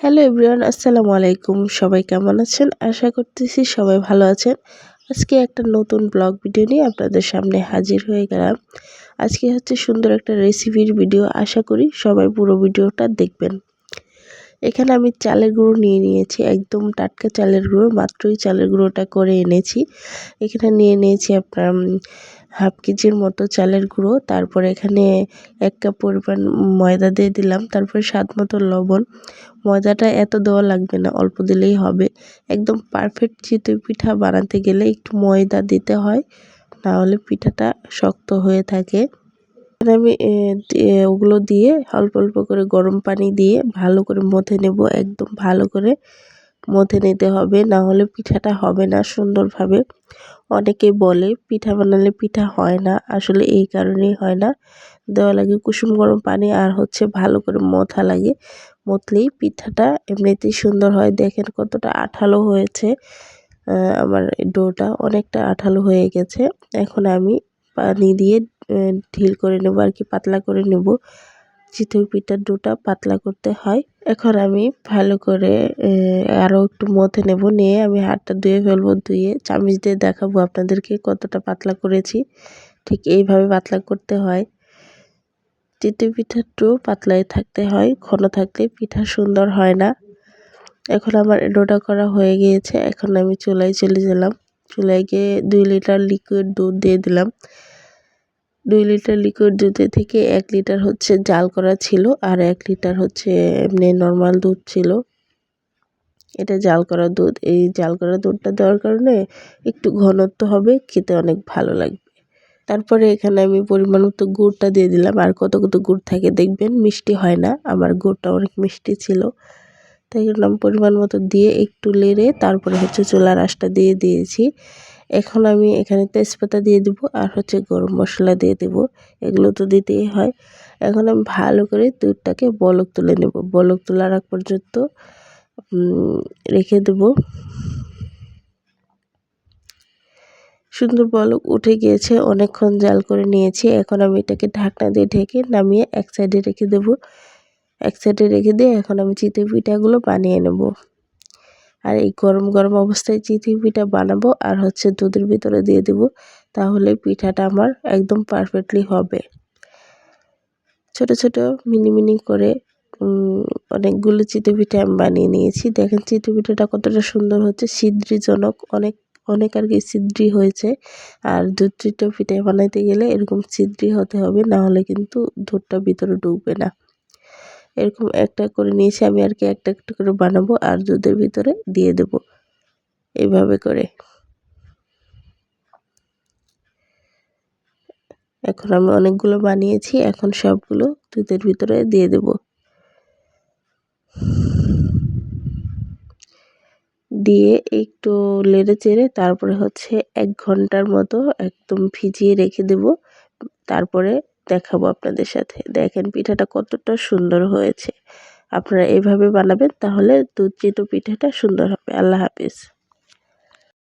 Hello everyone, আসসালামু আলাইকুম। সবাই কেমন আছেন? আশা করতেছি সবাই ভালো আছেন। আজকে একটা নতুন ব্লগ ভিডিও নিয়ে আপনাদের সামনে হাজির হয়ে গেলাম। আজকে হচ্ছে সুন্দর একটা রেসিপির ভিডিও। আশা করি সবাই পুরো ভিডিওটা দেখবেন। এখানে আমি চালের গুঁড়ো নিয়ে নিয়েছি, একদম টাটকা চালের গুঁড়ো, মাত্রই চালের গুঁড়োটা করে এনেছি। এখানে নিয়ে নিয়েছি আপনার হাফ কেজির মতো চালের গুঁড়ো, তারপর এখানে এক কাপ পরিমাণ ময়দা দিয়ে দিলাম, তারপরে স্বাদ মতো লবণ। ময়দাটা এত দেওয়া লাগবে না, অল্প দিলেই হবে। একদম পারফেক্ট চিতই পিঠা বানাতে গেলে একটু ময়দা দিতে হয়, নাহলে পিঠাটা শক্ত হয়ে থাকে। আমি ওগুলো দিয়ে অল্প অল্প করে গরম পানি দিয়ে ভালো করে মথে নেব, একদম ভালো করে। মথে নিতে হবে, না হলে পিঠাটা হবে না সুন্দরভাবে। অনেকে বলে পিঠা বানালে পিঠা হয় না, আসলে এই কারণেই হয় না। দেওয়া লাগে কুসুম গরম পানি আর হচ্ছে ভালো করে মথা লাগে মতলেই পিঠাটা এমনিতেই সুন্দর হয়। দেখেন কতটা আঠালো হয়েছে আমার ডোটা। অনেকটা আঠালো হয়ে গেছে। এখন আমি পানি দিয়ে ঢিল করে নেব আর কি, পাতলা করে নেব। চিতই পিঠার ডোটা পাতলা করতে হয়। এখন আমি ভালো করে আরও একটু মথে নেব, নিয়ে আমি হাতটা ধুয়ে ফেলব, ধুয়ে চামিচ দিয়ে দেখাবো আপনাদেরকে কতটা পাতলা করেছি। ঠিক এইভাবে পাতলা করতে হয়। চিতই পিঠার ডো পাতলাই থাকতে হয়, ঘন থাকলে পিঠা সুন্দর হয় না। এখন আমার ডোটা করা হয়ে গিয়েছে, এখন আমি চুলায় চলে গেলাম। চুলায় গিয়ে দুই লিটার লিকুইড দুধ দিয়ে দিলাম। দুই লিটার লিকুইড দুধে থেকে এক লিটার হচ্ছে জাল করা ছিল আর এক লিটার হচ্ছে এমনি নর্মাল দুধ ছিল। এটা জাল করা দুধ, এই জাল করা দুধটা দেওয়ার কারণে একটু ঘনত্ব হবে, খেতে অনেক ভালো লাগবে। তারপরে এখানে আমি পরিমাণ মতো গুড়টা দিয়ে দিলাম, আর কত কত গুড় থাকে দেখবেন, মিষ্টি হয় না, আমার গুড়টা অনেক মিষ্টি ছিল। আমি পরিমাণ মতো দিয়ে একটু লেড়ে তারপরে হচ্ছে চুলার আঁশটা দিয়ে দিয়েছি। এখন আমি এখানে তেজপাতা দিয়ে দিব আর হচ্ছে গরম মশলা দিয়ে দেব। এগুলো তো দিতেই হয়। এখন আমি ভালো করে দুধটাকে বলক তুলে নেব। বলক তোলার আগ পর্যন্ত রেখে দেব। সুন্দর বলক উঠে গিয়েছে। অনেকক্ষণ জাল করে নিয়েছি। এখন আমি এটাকে ঢাকনা দিয়ে ঢেকে নামিয়ে এক সাইডে রেখে দেব। এক সাইডে রেখে দিয়ে এখন আমি চিতই পিঠাগুলো বানিয়ে নেব। আর এই গরম গরম অবস্থায় চিতই পিঠা বানাবো আর হচ্ছে দুধের ভিতরে দিয়ে দেব, তাহলে পিঠাটা আমার একদম পারফেক্টলি হবে। ছোট ছোট মিনি মিনি করে অনেকগুলো চিতই পিঠা আমি বানিয়ে নিয়েছি। দেখেন চিতই পিঠাটা কতটা সুন্দর হচ্ছে সিদ্রিজনক অনেক অনেক আর কি সিদ্রি হয়েছে। আর দুধ চিটো পিঠা বানাইতে গেলে এরকম সিদ্রি হতে হবে, না হলে কিন্তু দুধটা ভিতরে ঢুকবে না। এরকম একটা করে নিয়েছি, আমি আর কি একটা একটা করে বানাবো আর দুধের ভিতরে দিয়ে দেব। এইভাবে করে। এখন আমি অনেকগুলো বানিয়েছি, এখন সবগুলো দুধের ভিতরে দিয়ে দেব। দিয়ে একটু লেড়ে চেড়ে তারপরে হচ্ছে এক ঘণ্টার মতো একদম ভিজিয়ে রেখে দেব। তারপরে দেখাবো আপনাদের সাথে। দেখেন, পিঠাটা কতটা সুন্দর হয়েছে। আপনারা এভাবে বানাবেন, তাহলে দুধ চিতো পিঠাটা সুন্দর হবে। আল্লাহ হাফিজ।